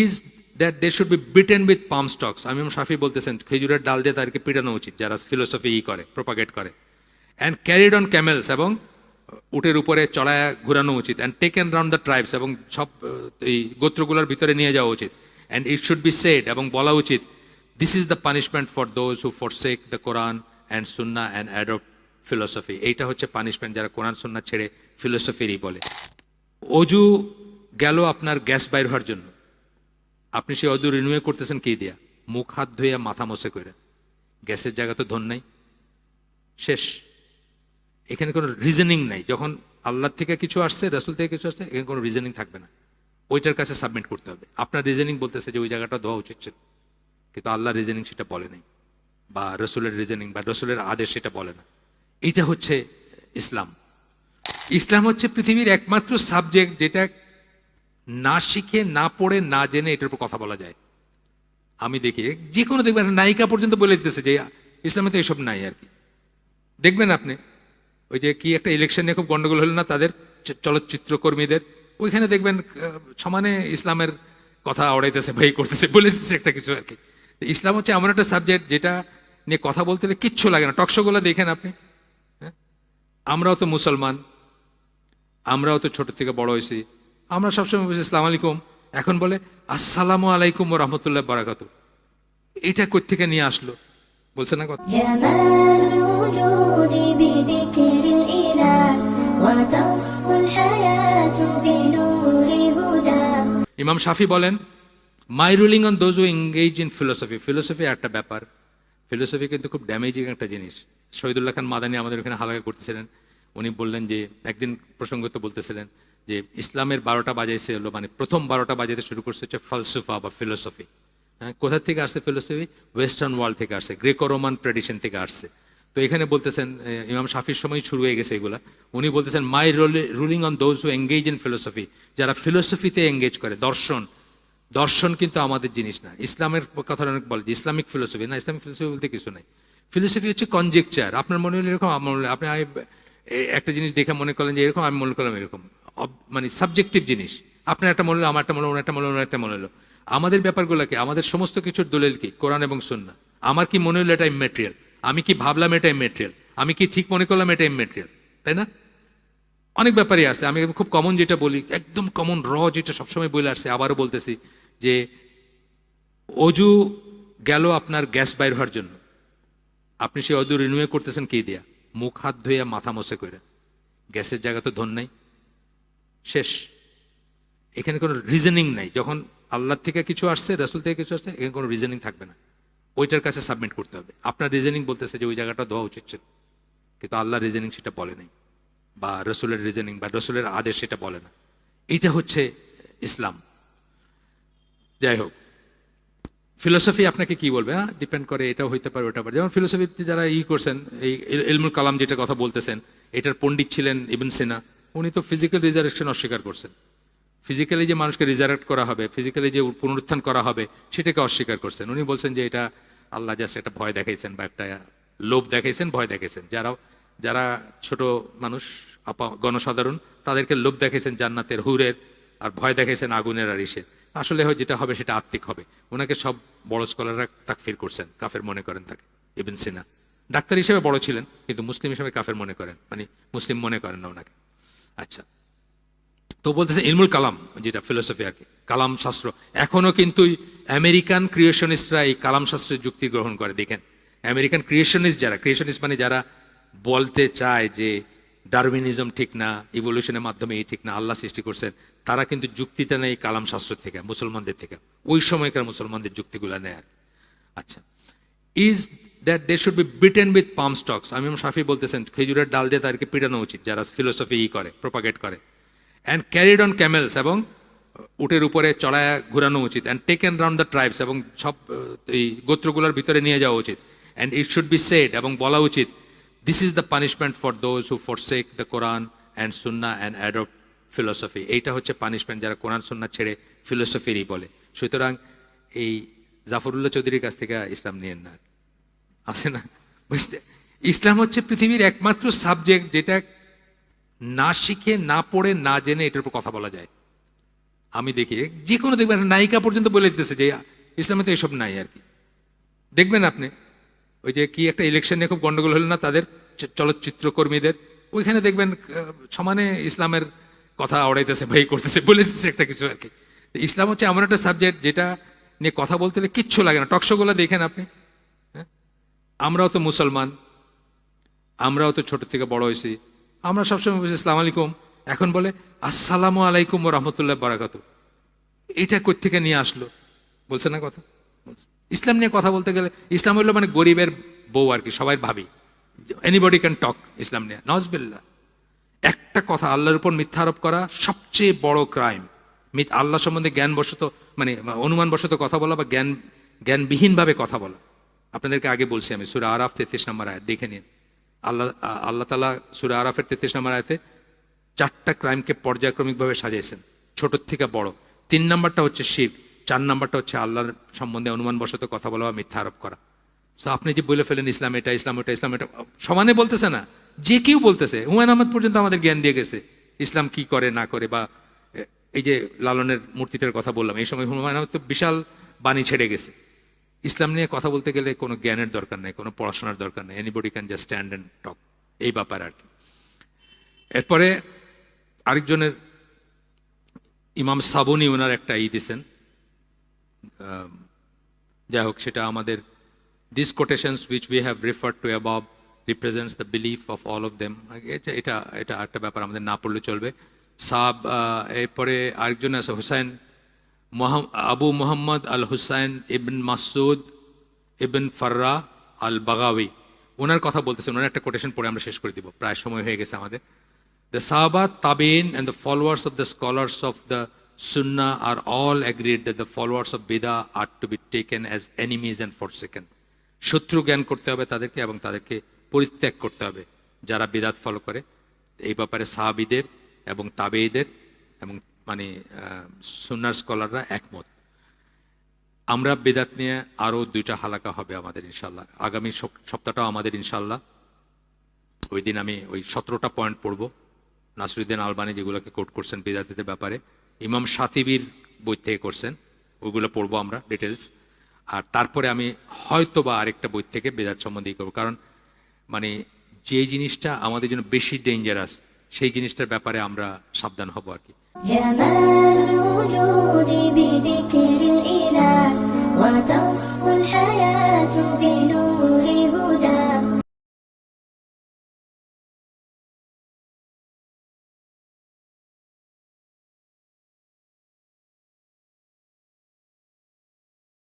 Is that they should be beaten with palm stalks আমি শাফি বলতেছেন, খেজুরের ডাল দিয়ে তাদেরকে পিটানো উচিত, যারা ফিলোসফি ই করে প্রোপাগেট করে। অ্যান্ড ক্যারিড অন ক্যামেলস এবং উটের উপরে চড়ায় ঘুরানো উচিত। And taken round the tribes এবং সব এই গোত্রগুলোর ভিতরে নিয়ে যাওয়া উচিত। And it should be said এবং বলা উচিত this is the punishment for those who forsake the Quran and Sunnah and adopt philosophy এইটা হচ্ছে পানিশমেন্ট যারা কোরআন সুন্না ছেড়ে ফিলোসফিরই বলে। অজু গেল আপনার গ্যাস বাইর হওয়ার জন্য। আপনি সেই অজু রিনিউ করতেছেন কি দিয়া? মুখ হাত ধুয়ে মাথা মশে করে গ্যাসের জায়গা তো ধন নাই। শেষ। এখানে কোনো রিজনিং নাই। যখন আল্লাহ থেকে কিছু আসছে, রাসুল থেকে কিছু আসছে, এখানে কোনো রিজনিং থাকবে না। ওইটার কাছে সাবমিট করতে হবে। আপনার রিজনিং বলতেছে যে ওই জায়গাটা দেওয়া উচিত ছিল। কিন্তু আল্লাহ রিজনিং সেটা বলে নাই। বা রসুলের রিজনিং বা রসুলের আদেশ সেটা বলে না। এইটা হচ্ছে ইসলাম। ইসলাম হচ্ছে পৃথিবীর একমাত্র সাবজেক্ট যেটা না শিখে, না পড়ে, না জেনে এটার উপর কথা বলা যায়। আমি দেখি, যে কোনো দেখবেন, নায়িকা পর্যন্ত বলে দিতেছে যে, ইসলামে তো এইসব নাই আর কি। দেখবেন আপনি, ওই যে কি একটা ইলেকশন নিয়ে খুব গন্ডগোল হলো না তাদের চলচ্চিত্র কর্মীদের ওইখানে দেখবেন সমানে ইসলামের কথা অড়াইতেছে ভাই করতেছে, বলে দিতেছে একটা কিছু আর কি। ইসলাম হচ্ছে এমন একটা সাবজেক্ট যেটা নিয়ে কথা বলতে হলে কিচ্ছু লাগে না। টকশোগুলো দেখেন আপনি হ্যাঁ? আমরাও তো মুসলমান, আমরাও তো ছোট থেকে বড় হয়েছি। আমরা সবসময় বলছি ইসলাম আলাইকুম। এখন বলে আসসালামু আলাইকুম ও রহমতুল্লাহ বারাকাতু এটা কোথেকে নিয়ে আসলো? বলছে না কথা? ইমাম শাফি বলেন my ruling on those who engage in philosophy philosophy একটা ব্যাপার। ফিলোসফি কিন্তু খুব ড্যামেজিং একটা জিনিস। শহীদুল্লাহ খান মাদানি আমাদের ওখানে হালাকা করতেছিলেন। উনি বললেন যে একদিন প্রসঙ্গত বলতেছিলেন যে ইসলামের বারোটা বাজাইছে হলো মানে প্রথম বারোটা বাজাতে শুরু করছে হচ্ছে ফলসফা বা ফিলোসফি হ্যাঁ কোথা থেকে আসছে ফিলোসফি ওয়েস্টার্ন ওয়ার্ল্ড থেকে আসছে গ্রেকো রোমান ট্রেডিশন থেকে আসছে। তো এখানে বলতেছেন ইমাম শাফির সময় শুরু হয়ে গেছে এগুলা। উনি বলতেছেন my ruling on those who engage in philosophy যারা ফিলোসফিতে এঙ্গেজ করে, দর্শন দর্শন কিন্তু আমাদের জিনিস না। ইসলামের কথা অনেক বলে যে, ইসলামিক ফিলোসফি না, ইসলামিক ফিলোসফি বলতে কিছু নাই। ফিলোসফি হচ্ছে কনজেকচার আপনার মনে হলো এরকম? আমার মনে আপনি একটা জিনিস দেখে মনে করলেন যে, এরকম, আমি মনে করলাম এরকম। মানে সাবজেক্টিভ জিনিস। আপনার একটা মনে হলো, আমার একটা মনে হলো একটা মনে হলো একটা মনে হলো। আমাদের ব্যাপারগুলোকে আমাদের সমস্ত কিছুর দলিল কি? কোরআন এবং সুন্না আমার কি মনে হলো এটা মেটেরিয়াল আমি কি ভাবলাম এটা মেটেরিয়াল আমি কি ঠিক মনে করলাম এটা মেটেরিয়াল তাই না? অনেক ব্যাপারই আছে। আমি খুব কমন যেটা বলি, একদম কমন র যেটা সবসময় বলে আসছে, আবারও বলতেছি যে অজু গেল আপনার গ্যাস বাইর হওয়ার জন্য। আপনি সেই অজু রিনিউ করতেছেন কি দিয়া? মুখ হাত ধুয়ে মাথা মশে করে গ্যাসের জায়গা তো ধন নাই। শেষ। এখানে কোনো রিজনিং নাই। যখন আল্লাহ থেকে কিছু আসছে, রাসুল থেকে কিছু আসছে, এখানে কোনো রিজনিং থাকবে না। ওইটার কাছে সাবমিট করতে হবে। আপনার রিজনিং বলতেছে যে ওই জায়গাটা দেওয়া উচিত ছিল। কিন্তু আল্লাহ রিজনিং সেটা বলে নাই। বা রসুলের রিজনিং বা রসুলের আদেশ সেটা বলে না। এটা হচ্ছে ইসলাম। যাই হোক। ফিলোসফি আপনাকে কি বলবে হ্যাঁ? ডিপেন্ড করে, এটাও হইতে পারে ওটা পারে। যেমন ফিলোসফিতে যারা ই করছেন, এই ইলমুল কালাম যেটা কথা বলতেছেন, এটার পণ্ডিত ছিলেন ইবন সিনা। উনি তো ফিজিক্যাল রিজারেকশন অস্বীকার করছেন। ফিজিক্যালি যে মানুষকে রিজারেক্ট করা হবে ফিজিক্যালি যে পুনরুত্থান করা হবে, সেটাকে অস্বীকার করছেন। উনি বলছেন যে এটা আল্লাহ জাস্ট একটা ভয় দেখাইছেন বা একটা লোভ দেখাইছেন, ভয় দেখাইছেন। যারা যারা ছোট মানুষ, আপা- গণসাধারণ, তাদেরকে লোভ দেখাইছেন জান্নাতের হুরের আর ভয় দেখাইছেন আগুনের আর ইসের। আসলে হয় যেটা হবে সেটা আত্মিক হবে। ওনাকে সব বড় স্কলাররা তাকফির করছেন, কাফের মনে করেন তাকে, ইবিন সিনা। ডাক্তার হিসেবে বড় ছিলেন, কিন্তু মুসলিম হিসেবে কাফের মনে করেন মানে মুসলিম মনে করেন না ওনাকে আচ্ছা। তো বলতেছে ইলমুল কালাম, যেটা ফিলোসফি আর কি, কালাম শাস্ত্র। এখনও কিন্তু আমেরিকান ক্রিয়েশনিস্টরা এই কালাম শাস্ত্রের যুক্তি গ্রহণ করে। দেখেন, আমেরিকান ক্রিয়েশনিস্ট যারা ক্রিয়েশনিস্ট মানে যারা বলতে চায় যে ডারউইনিজম ঠিক না ইভলিউশনের মাধ্যমে এই ঠিক না, আল্লাহ সৃষ্টি করছেন, তারা কিন্তু যুক্তিটা নেই কালাম শাস্ত্র থেকে, মুসলমানদের থেকে। ওই সময়কার মুসলমানদের যুক্তিগুলো নেয় আচ্ছা is that they should be beaten with palm stalks আমি শাফি বলতেছেন, খেজুরের ডাল দিয়ে তাদেরকে পিটানো উচিত, যারা ফিলোসফি ই করে প্রোপাগেট করে। অ্যান্ড ক্যারিড অন ক্যামেলস এবং উটের উপরে চড়ায় ঘুরানো উচিত। And taken round the tribes এবং সব এই গোত্রগুলোর ভিতরে নিয়ে যাওয়া উচিত। And it should be said এবং বলা উচিত this is the punishment for those who forsake the Quran and Sunnah and adopt philosophy এইটা হচ্ছে পানিশমেন্ট যারা কোরআন সুন্না ছেড়ে ফিলোসফিরই বলে। সুতরাং এই জাফরুল্লাহ চৌধুরীর কাছ থেকে ইসলাম নিয়েন না আছে না? বুঝতে? ইসলাম হচ্ছে পৃথিবীর একমাত্র সাবজেক্ট যেটা না শিখে, না পড়ে, না জেনে এটার উপর কথা বলা যায়। আমি দেখি যে কোনো দেখবেন নায়িকা পর্যন্ত বলে দিতেছে যে, ইসলামে তো এসব নাই আর কি। দেখবেন আপনি, ওই যে কি একটা ইলেকশন নিয়ে খুব গন্ডগোল হলো না তাদের চলচ্চিত্র কর্মীদের ওইখানে দেখবেন সমানে ইসলামের কথা ওড়াইতেছে ভাই করতেছে, বলে দিতেছে একটা কিছু আর কি। ইসলাম হচ্ছে এমন একটা সাবজেক্ট যেটা নিয়ে কথা বলতে কিচ্ছু লাগে না। টকশোগুলো দেখেন আপনি? আমরাও তো মুসলমান, আমরাও তো ছোট থেকে বড় হয়েছি। আমরা সবসময় বলছি ইসলাম আলাইকুম। এখন বলে, আসসালামু আলাইকুম রহমতুল্লাহ বারাকাতু এটা থেকে নিয়ে আসলো? বলছে না কথা? ইসলাম নিয়ে কথা বলতে গেলে, ইসলাম হলো মানে গরিবের বউ আর কি, সবাই ভাবি। এনিবডি ক্যান টক ইসলাম নিয়ে। নজবিল্লা একটা কথা, আল্লাহর উপর মিথ্যা আরোপ করা সবচেয়ে বড় ক্রাইম আল্লাহ সম্বন্ধে জ্ঞান বশত মানে অনুমান বশত কথা বলা বা জ্ঞান জ্ঞানবিহীনভাবে কথা বলা। আপনাদেরকে আগে বলছি আমি, সুরা আরাফ তেত্রিশ নম্বর আয়াত, দেখে নিন। আল্লাহ আল্লাহ তালা সুরা আরাফের তেত্রিশ নম্বর আয়াতে চারটা ক্রাইমকে পর্যায়ক্রমিকভাবে সাজিয়েছেন, ছোট থেকে বড়। তিন নাম্বারটা হচ্ছে শিব চার নাম্বারটা হচ্ছে আল্লাহর সম্বন্ধে অনুমানবশত কথা বলা বা মিথ্যা আরোপ করা। তো আপনি যে বলে ফেলেন, ইসলাম এটা ইসলাম এটা ইসলাম এটা সমানে বলতেছে না, যে কেউ বলতেছে। হুমায়ুন আহমদ পর্যন্ত আমাদের জ্ঞান দিয়ে গেছে, ইসলাম কি করে, না করে, বা এই যে লালনের মূর্তিটার কথা বললাম, এই সময় হুমায়ুন আহমদ তো বিশাল বাণী ছেড়ে গেছে। ইসলাম নিয়ে কথা বলতে গেলে কোনো জ্ঞানের দরকার নেই, কোনো পড়াশোনার দরকার নেই। Anybody can just stand and talk এই ব্যাপার আর কি। এরপরে আরেকজনের, ইমাম সাবুনি ওনার একটা ই দিছেন। যাই হোক, সেটা আমাদের this quotations which we have refer to above represents the belief of all of them এটা এটা একটা ব্যাপার আমাদের না পড়লে চলবে। সাব এরপরে আরেকজন আছে, হুসাইন। আবু মোহাম্মদ আল হুসাইন ইবন মাসুদ ইবন ফাররা আল বাগাওয়ি ওনার কথা বলতেছেন ওনার একটা কোটেশন পড়ে আমরা শেষ করে দিব। প্রায় সময় হয়ে গেছে আমাদের। The Sahaba, Tabi'in, and the followers of the scholars of the Sunnah are all agreed the followers followers of are to be be as as enemies for forsaken. শত্রু জ্ঞান করতে হবে তাদেরকে এবং তাদেরকে পরিত্যাগ করতে হবে। যারা বিদাত ফলো করে এই ব্যাপারে সাহাবিদের এবং তাবেইদের এবং মানে সুন্নার স্কলাররা একমত। আমরা বেদাত নিয়ে আরও দুইটা হালাকা হবে আমাদের ইনশাল্লাহ আগামী সপ্তাহটাও আমাদের ইনশাল্লাহ ওই দিন আমি ওই সতেরোটা পয়েন্ট পড়ব। নাসরুদ্দিন আলবানি যেগুলোকে কোট করছেন বেদাতিদের ব্যাপারে, ইমাম সাতিবির বই থেকে করছেন, ওইগুলো পড়ব আমরা ডিটেলস আর তারপরে আমি হয়তো বা আরেকটা বই থেকে বেদাত সম্বন্ধেই করব। কারণ মানে যে জিনিসটা আমাদের জন্য বেশি ডেঞ্জারাস সেই জিনিসটার ব্যাপারে আমরা সাবধান হব আর কি। وتصفو